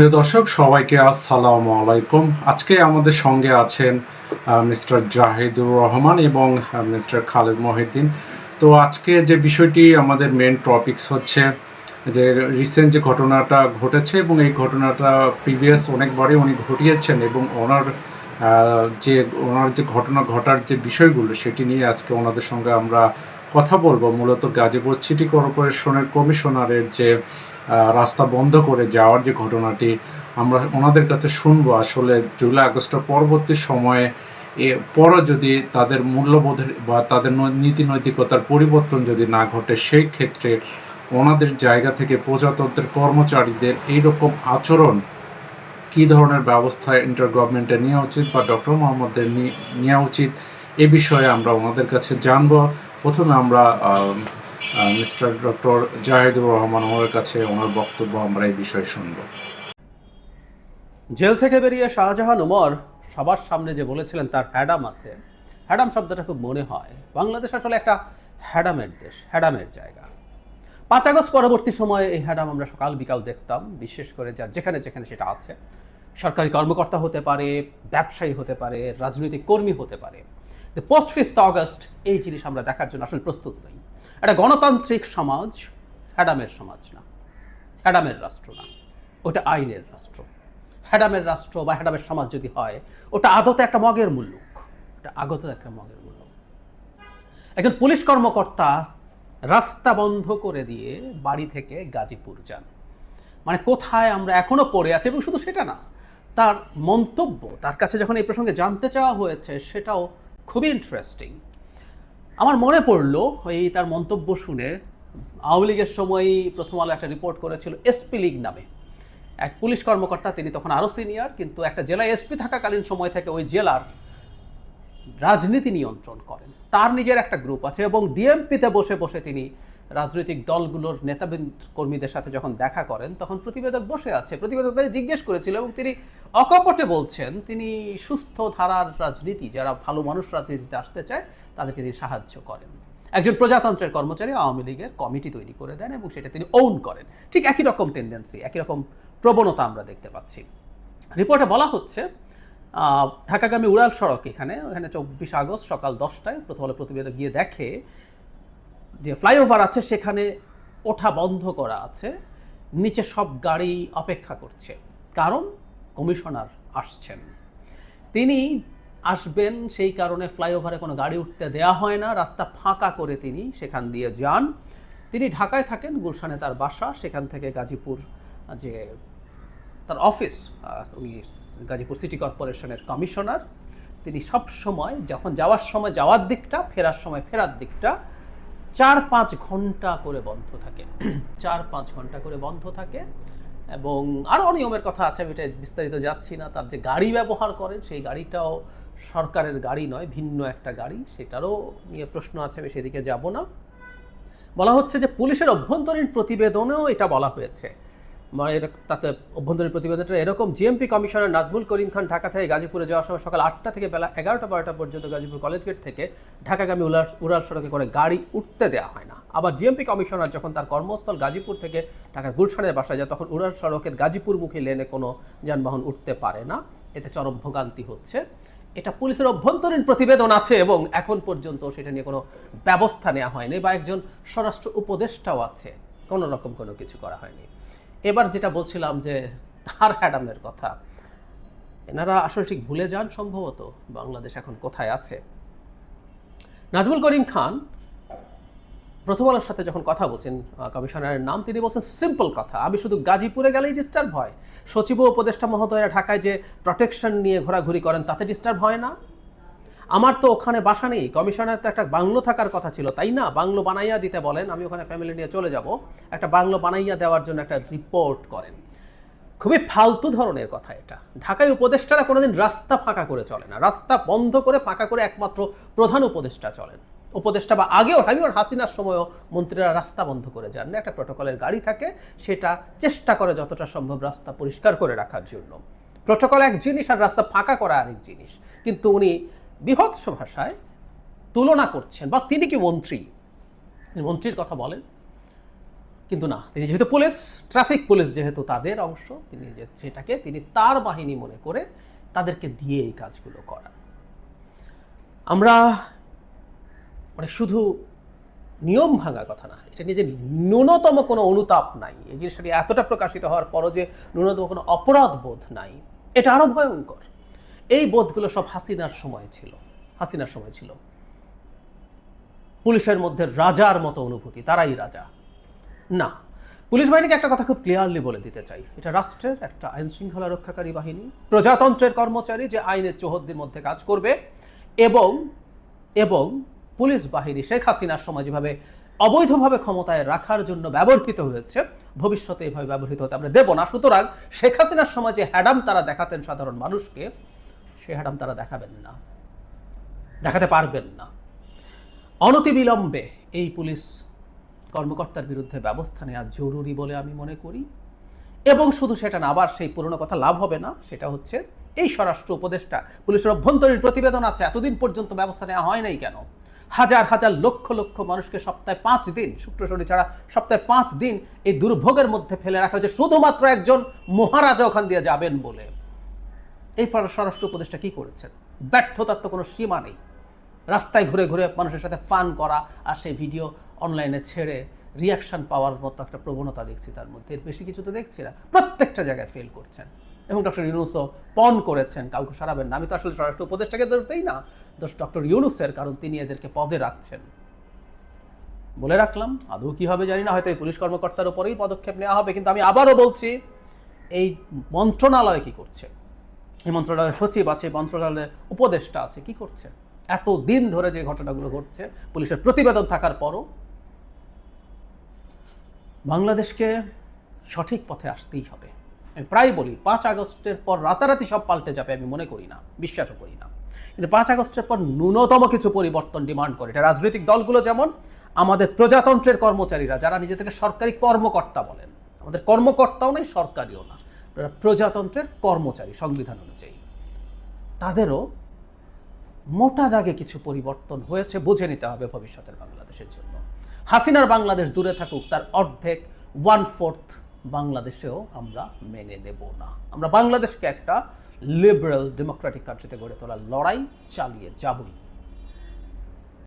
প্রিয় দর্শক, সবাইকে আসসালামু আলাইকুম। আজকে আমাদের সঙ্গে আছেন মিস্টার জাহিদুর রহমান এবং মিস্টার খালেদ মহিদ্দিন তো আজকে যে বিষয়টি আমাদের মেন টপিকস হচ্ছে, যে রিসেন্ট যে ঘটনাটা ঘটেছে এবং এই ঘটনাটা প্রিভিয়াস অনেকবারই উনি ঘটিয়েছেন এবং ওনার যে ওনার যে ঘটনা ঘটার যে বিষয়গুলো সেটি নিয়ে আজকে ওনাদের সঙ্গে আমরা কথা বলব। মূলত গাজীপুর সিটি কর্পোরেশনের কমিশনারের যে রাস্তা বন্ধ করে যাওয়ার যে ঘটনাটি আমরা ওনাদের কাছে শুনব। আসলে জুলাই আগস্টের পরবর্তী সময়ে পরও যদি তাদের মূল্যবোধের বা তাদের নীতি নৈতিকতার পরিবর্তন যদি না ঘটে, সেই ক্ষেত্রে ওনাদের জায়গা থেকে প্রজাতন্ত্রের কর্মচারীদের এইরকম আচরণ কী ধরনের ব্যবস্থা ইন্টার গভর্নমেন্টে নেওয়া উচিত বা ডক্টর মোহাম্মদের নেওয়া উচিত, এ বিষয়ে আমরা ওনাদের কাছে জানব। প্রথমে আমরা মিস্টার ডক্টর জাহিদুর রহমান ওনার কাছে ওনার বক্তব্য আমরা এই বিষয়ে শুনব। জেল থেকে বেরিয়ে শাহজাহান উমর সবার সামনে যে বলেছিলেন তার হ্যাডাম আছে, হ্যাডাম শব্দটা খুব মনে হয়। বাংলাদেশ আসলে একটা হ্যাডামের দেশ, হ্যাডামের জায়গা। পাঁচ আগস্ট পরবর্তী সময়ে এই হ্যাডাম আমরা সকাল বিকাল দেখতাম, বিশেষ করে যার যেখানে যেখানে সেটা আছে। সরকারি কর্মকর্তা হতে পারে, ব্যবসায়ী হতে পারে, রাজনৈতিক কর্মী হতে পারে। পোস্ট ফিফথ অগস্ট এই জিনিস আমরা দেখার জন্য আসলে প্রস্তুত নই। একটা গণতান্ত্রিক সমাজ হ্যাডামের সমাজ না হ্যাডামের রাষ্ট্র না, ওটা আইনের রাষ্ট্র। হ্যাডামের রাষ্ট্র বা হ্যাডামের সমাজ যদি হয়, ওটা আদতে একটা মগের মুল্লুক ওটা আগত একটা মগের মুল্লুক একজন পুলিশ কর্মকর্তা রাস্তা বন্ধ করে দিয়ে বাড়ি থেকে গাজীপুর যান। মানে কোথায় আমরা এখনও পড়ে আছি এবং শুধু সেটা না, তার মন্তব্য, তার কাছে যখন এই প্রসঙ্গে জানতে চাওয়া হয়েছে, সেটাও খুবই ইন্টারেস্টিং আমার মনে পড়ল, এই তার মন্তব্য শুনে আওয়ামী লীগের সময় প্রথম আলো একটা রিপোর্ট করেছিল এসপি লীগ নামে। এক পুলিশ কর্মকর্তা, তিনি তখন আরও সিনিয়র কিন্তু একটা জেলায় এসপি থাকাকালীন সময় থেকে ওই জেলার রাজনীতি নিয়ন্ত্রণ করেন। তার নিজের একটা গ্রুপ আছে এবং ডিএমপিতে বসে বসে তিনি রাজনৈতিক দলগুলোর নেতাবৃন্দ কর্মীদের সাথে যখন দেখা করেন, তখন প্রতিবেদক বসে আছে। প্রতিবেদক তাকে জিজ্ঞেস করেছিল এবং তিনি অকপটে বলছেন, তিনি সুস্থ ধারার রাজনীতি, যারা ভালো মানুষ রাজনীতিতে আসতে চায়, তাদেরকে তিনি সাহায্য করেন। একজন প্রজাতন্ত্রের কর্মচারী আওয়ামী লীগের কমিটি তৈরি করে দেন এবং সেটা তিনি ওন করেন। ঠিক একই রকম টেন্ডেন্সি একই রকম প্রবণতা আমরা দেখতে পাচ্ছি। রিপোর্টে বলা হচ্ছে ঢাকাগামী উড়াল সড়ক এখানে এখানে চব্বিশ আগস্ট সকাল দশটায় প্রথম আলো প্রতিবেদক গিয়ে দেখে যে ফ্লাইওভার আছে সেখানে ওঠা বন্ধ করা আছে, নিচে সব গাড়ি অপেক্ষা করছে। কারণ কমিশনার আসছেন। তিনি আসবেন সেই কারণে ফ্লাইওভারে কোনো গাড়ি উঠতে দেয়া হয় না, রাস্তা ফাঁকা করে তিনি সেখান দিয়ে যান। তিনি ঢাকায় থাকেন, গুলশানে তার বাসা, সেখান থেকে গাজীপুর যে তার অফিস উনি গাজীপুর সিটি কর্পোরেশনের কমিশনার। তিনি সব সময় যখন যাওয়ার সময় যাওয়ার দিকটা, ফেরার সময় ফেরার দিকটা চার পাঁচ ঘণ্টা করে বন্ধ থাকে। চার পাঁচ ঘণ্টা করে বন্ধ থাকে এবং আরও নিয়মের কথা আছে, আমি এটা বিস্তারিত যাচ্ছি না। তার যে গাড়ি ব্যবহার করেন, সেই গাড়িটাও সরকারের গাড়ি নয়, ভিন্ন একটা গাড়ি। সেটারও নিয়ে প্রশ্ন আছে, আমি সেদিকে যাব না। বলা হচ্ছে যে পুলিশের অভ্যন্তরীণ প্রতিবেদনেও এটা বলা হয়েছে। মানে তাতে অভ্যন্তরীণ প্রতিবেদনটা এরকম। জিএমপি কমিশনার নাজমুল করিম খান ঢাকা থেকে গাজীপুরে যাওয়ার সময় সকাল আটটা থেকে বেলা এগারোটা বারোটা পর্যন্ত গাজীপুর কলেজ গেট থেকে ঢাকাগামী উড়াল উড়াল সড়কে করে গাড়ি উঠতে দেওয়া হয় না। আবার জিএমপি কমিশনার যখন তার কর্মস্থল গাজীপুর থেকে ঢাকার গুলশানের বাসায় যায়, তখন উড়াল সড়কের গাজীপুরমুখী লেনে কোনো যানবাহন উঠতে পারে না। এতে চরম ভোগান্তি হচ্ছে। এটা পুলিশের অভ্যন্তরীণ প্রতিবেদন আছে এবং এখন পর্যন্ত সেটা নিয়ে কোনো ব্যবস্থা নেওয়া হয়নি বা একজন স্বরাষ্ট্র উপদেষ্টাও আছে। কোনো রকম কোনো কিছু করা হয়নি। এবার যেটা বলছিলাম যে তার হ্যাডামের কথা, এনারা আসলে ঠিক ভুলে যান সম্ভবত, বাংলাদেশ এখন কোথায় আছে। নাজমুল করিম খান, প্রথম আলোর সাথে যখন কথা বলছেন কমিশনারের নাম, তিনি বলছেন সিম্পল কথা, আমি শুধু গাজীপুরে গেলেই ডিস্টার্ব হয়। সচিব উপদেষ্টা মহোদয়রা ঢাকায় যে প্রোটেকশন নিয়ে ঘোরাঘুরি করেন, তাতে ডিস্টার্ব হয় না। আমার তো ওখানে বাসা নেই। কমিশনার তো একটা বাংলো থাকার কথা ছিল, তাই না? বাংলো বানাইয়া দিতে বলেন, আমি ওখানে ফ্যামিলি নিয়ে চলে যাব। একটা বাংলো বানাইয়া দেওয়ার জন্য একটা রিপোর্ট করেন। খুবই ফালতু ধরনের কথা এটা। ঢাকায় উপদেষ্টারা কোনোদিন রাস্তা ফাঁকা করে চলে না। রাস্তা বন্ধ করে, ফাঁকা করে একমাত্র প্রধান উপদেষ্টা চলেন। উপদেষ্টা বা আগেও আমি ওর হাসিনার সময়ও মন্ত্রীরা রাস্তা বন্ধ করে যান না। একটা প্রোটোকলের গাড়ি থাকে, সেটা চেষ্টা করে যতটা সম্ভব রাস্তা পরিষ্কার করে রাখার জন্য। প্রোটোকল এক জিনিস আর রাস্তা ফাঁকা করা আরেক জিনিস। কিন্তু উনি বিভৎস ভাষায় তুলনা করছেন, বা তিনি কি মন্ত্রী? তিনি মন্ত্রীর কথা বলেন। কিন্তু না, তিনি যেহেতু পুলিশ, ট্রাফিক পুলিশ যেহেতু তাদের অংশ, তিনি যে, সেটাকে তিনি তার বাহিনী মনে করে তাদেরকে দিয়ে এই কাজগুলো করান। আমরা মানে শুধু নিয়ম ভাঙা কথা না, এটা নিয়ে যে ন্যূনতম কোনো অনুতাপ নাই, এই জিনিসটা এতটা প্রকাশিত হওয়ার পরও যে ন্যূনতম কোনো অপরাধ বোধ নাই, এটা আরও ভয়ঙ্কর। এই বোধগুলো সব হাসিনার সময় ছিল, হাসিনার সময় ছিল। পুলিশের মধ্যে রাজার মতো অনুভূতি, তারাই রাজা। না, পুলিশ বাহিনীকে একটা কথা খুব ক্লিয়ারলি বলে দিতে চাই। এটা রাষ্ট্রের একটা আইন শৃঙ্খলা রক্ষাকারী বাহিনী, প্রজাতন্ত্রের কর্মচারী যে আইনের চৌহদ্দির মধ্যে কাজ করবে এবং এবং পুলিশ বাহিনী শেখ হাসিনার সময় যেভাবে অবৈধভাবে ক্ষমতায় রাখার জন্য ব্যবহৃত হয়েছে, ভবিষ্যতে এভাবে ব্যবহৃত হতে আমরা দেব না। সুতরাং শেখ হাসিনার সময় যে হ্যাডাম তারা দেখাতেন সাধারণ মানুষকে সে হ্যাডাম তারা দেখাবেন না। দেখাতে পারবেন না। অনতিবিলম্বে এই পুলিশ কর্মকর্তার বিরুদ্ধে ব্যবস্থা নেওয়া জরুরি বলে আমি মনে করি। এবং শুধু সেটা না, আবার সেই পুরনো কথা লাভ হবে না, সেটা হচ্ছে এই স্বরাষ্ট্র উপদেষ্টা, পুলিশের অভ্যন্তরীণ প্রতিবেদন আছে, এতদিন পর্যন্ত ব্যবস্থা নেওয়া হয় নাই কেন? হাজার হাজার লক্ষ লক্ষ মানুষকে সপ্তাহে পাঁচ দিন, শুক্র শনি ছাড়া সপ্তাহে পাঁচ দিন এই দুর্ভোগের মধ্যে ফেলে রাখা হয়েছে। শুধুমাত্র একজন মহারাজা ওখান দিয়ে যাবেন বলে। এই স্বরাষ্ট্র উপদেষ্টা কী করেছেন? ব্যর্থতার তো কোনো সীমা নেই। রাস্তায় ঘুরে ঘুরে মানুষের সাথে ফান করা আর সেই ভিডিও অনলাইনে ছেড়ে রিয়াকশন পাওয়ার মতো একটা প্রবণতা দেখছি তার মধ্যে। এর বেশি কিছু তো দেখছি না। প্রত্যেকটা জায়গায় ফেল করছেন। এবং ডক্টর ইউনুসও পণ করেছেন, কাউকে সরাবেন না। আমি তো আসলে স্বরাষ্ট্র উপদেষ্টাকে ধরতেই না। দোষ ডক্টর ইউনুসের, কারণ তিনি এদেরকে পদে রাখছেন। বলে রাখলাম, আদৌ কি হবে জানি না। হয়তো এই পুলিশ কর্মকর্তার উপরেই পদক্ষেপ নেওয়া হবে। কিন্তু আমি আবারও বলছি, এই মন্ত্রণালয় কি করছে? এই মন্ত্রণালয়ের সচিব আছে মন্ত্রণালয়ের উপদেষ্টা আছে, কি করছে? এত দিন ধরে যে ঘটনাগুলো ঘটছে, পুলিশের প্রতিবেদন থাকার পরও বাংলাদেশকে সঠিক পথে আসতেই হবে। আমি প্রায় বলি, পাঁচ আগস্টের পর রাতারাতি সব পাল্টে যাবে আমি মনে করি না, বিশ্বাসও করি না। কিন্তু পাঁচ আগস্টের পর ন্যূনতম কিছু পরিবর্তন ডিমান্ড করে। এটা রাজনৈতিক দলগুলো যেমন, আমাদের প্রজাতন্ত্রের কর্মচারীরা, যারা নিজেদেরকে সরকারি কর্মকর্তা বলেন, আমাদের কর্মকর্তাও নেই, সরকারিও না। প্রজাতন্ত্রের কর্মচারী সংবিধান অনুযায়ী। তাদেরও মোটা দাগে কিছু পরিবর্তন হয়েছে, বুঝে নিতে হবে ভবিষ্যতের বাংলাদেশের জন্য। হাসিনার বাংলাদেশ দূরে থাকুক, তার অর্ধেক ওয়ান ফোর্থ বাংলাদেশেও আমরা মেনে নেব না। আমরা বাংলাদেশকে একটা লিবারেল ডেমোক্রেটিক কান্ট্রিতে গড়ে তোলার লড়াই চালিয়ে যাবই।